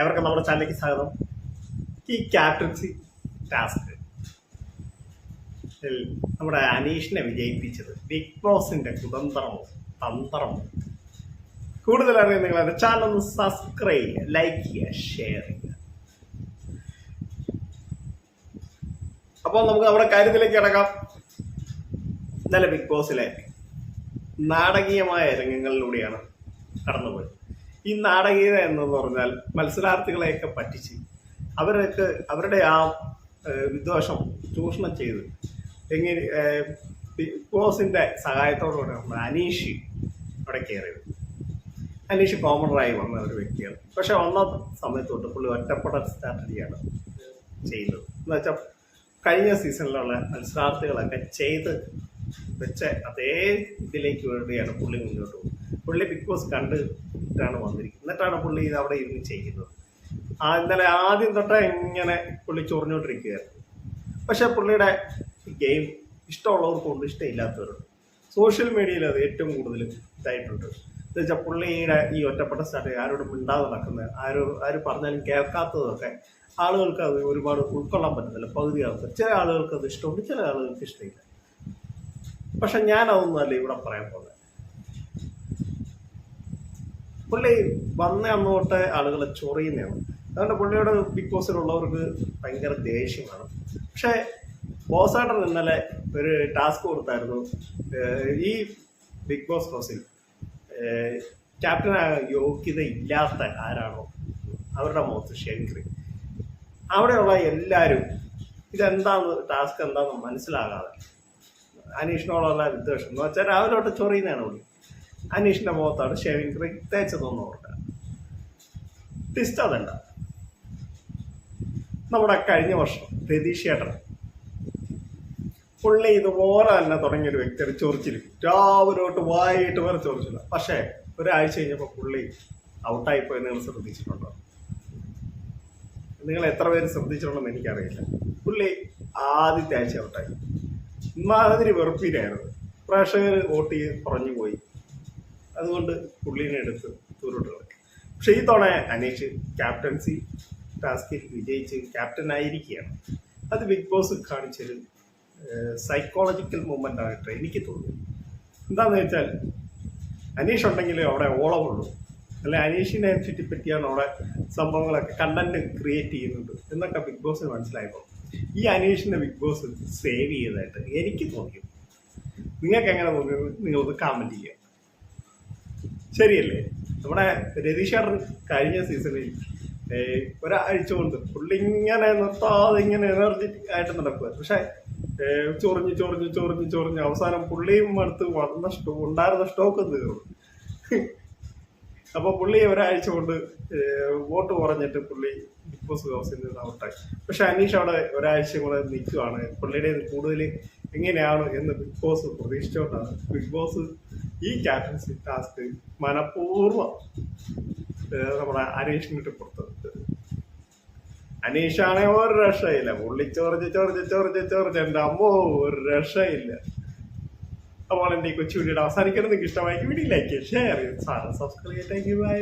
എവർക്കും നമ്മുടെ ചാനലിലേക്ക് സ്വാഗതം. ഈ ക്യാപ്റ്റൻസി ടാസ്ക്. നമ്മുടെ അനീഷിനെ വിജയിപ്പിച്ചത് ബിഗ് ബോസിന്റെ കുതന്ത്രമോ തന്ത്രമോ കൂടുതൽ അറിയാൻ നിങ്ങൾ എന്റെ ചാനൽ ഒന്ന് സബ്സ്ക്രൈബ് ചെയ്യുക ലൈക്ക് ചെയ്യുക ഷെയർ ചെയ്യുക. അപ്പോൾ നമുക്ക് നമ്മുടെ കാര്യത്തിലേക്ക് കിടക്കാം. ഇന്നലെ ബിഗ് ബോസിലെ നാടകീയമായ രംഗങ്ങളിലൂടെയാണ് കടന്നുപോയത്. ഈ നാടകീയത എന്ന് പറഞ്ഞാൽ മത്സരാർത്ഥികളെയൊക്കെ പറ്റിച്ച് അവരൊക്കെ അവരുടെ ആ വിദ്വേഷം ചൂഷണം ചെയ്ത് എങ്ങനെ ബിഗ് ബോസിന്റെ സഹായത്തോടുകൂടെ അനീഷ് അവിടെ കയറിയത്. അനീഷ് കോമണറായി വന്ന ഒരു വ്യക്തിയാണ്. പക്ഷെ വന്ന സമയത്ത് തൊട്ട് പുള്ളി ഒറ്റപ്പെടൽ സ്ട്രാറ്റജിയാണ് ചെയ്യുന്നത്. എന്ന് വെച്ചാൽ കഴിഞ്ഞ സീസണിലുള്ള മത്സരാർത്ഥികളൊക്കെ ചെയ്ത് വെച്ച അതേ ഇതിലേക്ക് വേണ്ടിയാണ് പുള്ളി മുന്നോട്ട് പോകുന്നത്. പുള്ളി ബിഗ് ബോസ് കണ്ടിട്ടാണ് വന്നിരിക്കുന്നത്. എന്നിട്ടാണ് പുള്ളി ഇത് അവിടെ ഇരുന്ന് ചെയ്യുന്നത്. ആ ഇന്നലെ ആദ്യം തൊട്ടേ ഇങ്ങനെ പുള്ളി ചൊറിഞ്ഞുകൊണ്ടിരിക്കുകയായിരുന്നു പക്ഷെ പുള്ളിയുടെ ഗെയിം ഇഷ്ടമുള്ളവർക്കുണ്ട് ഇഷ്ടമില്ലാത്തവരുണ്ട് സോഷ്യൽ മീഡിയയിൽ അത് ഏറ്റവും കൂടുതൽ ഇതായിട്ടുണ്ട്. എന്ന് വെച്ചാൽ പുള്ളിയുടെ ഈ ഒറ്റപ്പെട്ട സ്ഥലം ആരോടും മിണ്ടാതെ നടക്കുന്നത് ആരോ ആര് പറഞ്ഞാലും കേൾക്കാത്തതൊക്കെ ആളുകൾക്ക് അത് ഒരുപാട് ഉൾക്കൊള്ളാൻ പറ്റുന്നില്ല പകുതി ആൾക്ക് ചില ആളുകൾക്ക് അത് ഇഷ്ടമുണ്ട് ചില ആളുകൾക്ക് ഇഷ്ടമില്ല. പക്ഷെ ഞാൻ അതൊന്നുമല്ല ഇവിടെ പറയാൻ പോകുന്നത്. പുള്ളി വന്ന അന്ന് തൊട്ട് ആളുകളെ ചൊറിയുന്നതാണ് അതുകൊണ്ട് പുള്ളിയുടെ ബിഗ് ബോസിലുള്ളവർക്ക് ഭയങ്കര ദേഷ്യമാണ്. പക്ഷേ ബോസായിട്ട് ഇന്നലെ ഒരു ടാസ്ക് കൊടുത്തായിരുന്നു. ഈ ബിഗ് ബോസ് ഹൗസിൽ ക്യാപ്റ്റനായ യോഗ്യത ഇല്ലാത്ത ആരാണോ? അവരുടെ മുഖത്ത് ശങ്കറി അവിടെയുള്ള എല്ലാവരും ഇതെന്താന്ന്? ടാസ്ക് എന്താന്ന് മനസ്സിലാകാതെ. അനീഷിനോടുള്ള വിദ്വേഷം. എന്ന് വെച്ചാൽ രാവിലെ തൊട്ട് ചൊറിയുന്നതാണ് പുള്ളി. അനീഷിന്റെ മുഖത്താണ് ഷേവിംഗ് ക്രീം തേച്ചതെന്ന് ഓർക്കുക ട്വിസ്റ്റ് അതല്ല നമ്മുടെ കഴിഞ്ഞ വർഷം രതീഷ് ചേട്ടൻ പുള്ളി ഇതുപോലെ തന്നെ തുടങ്ങിയൊരു വ്യക്തിയാണ് ചൊറിച്ചിൽ രാവിലെ തൊട്ട് വായിട്ട് വരെ ചൊറിച്ചില്ല പക്ഷേ ഒരാഴ്ച കഴിഞ്ഞപ്പോൾ പുള്ളി ഔട്ടായിപ്പോയി നിങ്ങൾ ശ്രദ്ധിച്ചിട്ടുണ്ടോ? നിങ്ങൾ എത്ര പേര് ശ്രദ്ധിച്ചിട്ടുണ്ടെന്ന് എനിക്കറിയില്ല. പുള്ളി ആദ്യത്തെ ആഴ്ച ഔട്ടായി. ഇമാതിരി വെറുപ്പിനായിരുന്നു പ്രേക്ഷകർ വോട്ട് ചെയ്ത് കുറഞ്ഞു പോയി. അതുകൊണ്ട് പുള്ളീനെ എടുത്ത് തൂരോട്ട് കളക്കി പക്ഷെ ഈ തവണ അനീഷ് ക്യാപ്റ്റൻസി ടാസ്കിൽ വിജയിച്ച് ക്യാപ്റ്റൻ ആയിരിക്കുകയാണ് അത് ബിഗ് ബോസ് കാണിച്ചൊരു സൈക്കോളജിക്കൽ മൂവ്മെന്റ് ആയിട്ട് എനിക്ക് തോന്നുന്നു. എന്താണെന്ന് വെച്ചാൽ അനീഷ് ഉണ്ടെങ്കിൽ അവിടെ ഓളമുള്ളൂ അല്ലെ അനീഷിനെ ചുറ്റിപ്പറ്റിയാണ് അവിടെ സംഭവങ്ങളൊക്കെ കണ്ടന്റ് ക്രിയേറ്റ് ചെയ്യുന്നത് എന്നൊക്കെ ബിഗ് ബോസിന് മനസ്സിലായപ്പോൾ ഈ അനീഷിനെ ബിഗ് ബോസ് സേവ് ചെയ്തതായിട്ട് എനിക്ക് തോന്നി നിങ്ങൾക്ക് എങ്ങനെ തോന്നിയത്? നിങ്ങൾക്ക് കമന്റ് ചെയ്യുക. ശരിയല്ലേ? നമ്മുടെ രതീഷേട്ടൻ കഴിഞ്ഞ സീസണിൽ ഒരാഴ്ച കൊണ്ട് പുള്ളി ഇങ്ങനെ നിർത്താതെ ഇങ്ങനെ എനർജറ്റിക് ആയിട്ട് നടക്കുക പക്ഷെ ചൊറിഞ്ഞ് ചൊറിഞ്ഞ് ചൊറിഞ്ഞ് ചൊറിഞ്ഞ് അവസാനം പുള്ളിയും അടുത്ത് വന്ന സ്റ്റോ ഉണ്ടായിരുന്ന സ്റ്റോക്ക് തീർന്നു. അപ്പൊ പുള്ളി ഒരാഴ്ച കൊണ്ട് വോട്ട് കുറഞ്ഞിട്ട് പുള്ളി ബിഗ് ബോസ് ഹൗസിൽ നിന്ന് ഔട്ടായി പക്ഷെ അനീഷ് അവിടെ ഒരാഴ്ച കൂടെ നിൽക്കുവാണ്. പുള്ളിയുടെ കൂടുതൽ എങ്ങനെയാണ് എന്ന് ബിഗ് ബോസ് പ്രതീക്ഷിച്ചുകൊണ്ടാണ് ബിഗ് ബോസ് ഈ ക്യാപ്റ്റൻസി ടാസ്ക് മനഃപൂർവം നമ്മുടെ അനീഷിനിട്ട് പുറത്തെടുത്തത് അനീഷാണെ ഒരു രക്ഷയില്ല. പുള്ളി ചോർജ് ചോർജ് ചോർജ് ചോർജ് എന്റെ അമ്മോ ഒരു രക്ഷയില്ല. അപ്പോൾ എന്റെ ഈ കൊച്ചു വീഡിയോ അവസാനിക്കണം നിങ്ങൾക്ക് ഇഷ്ടമായെങ്കിൽ video like share subscribe you bye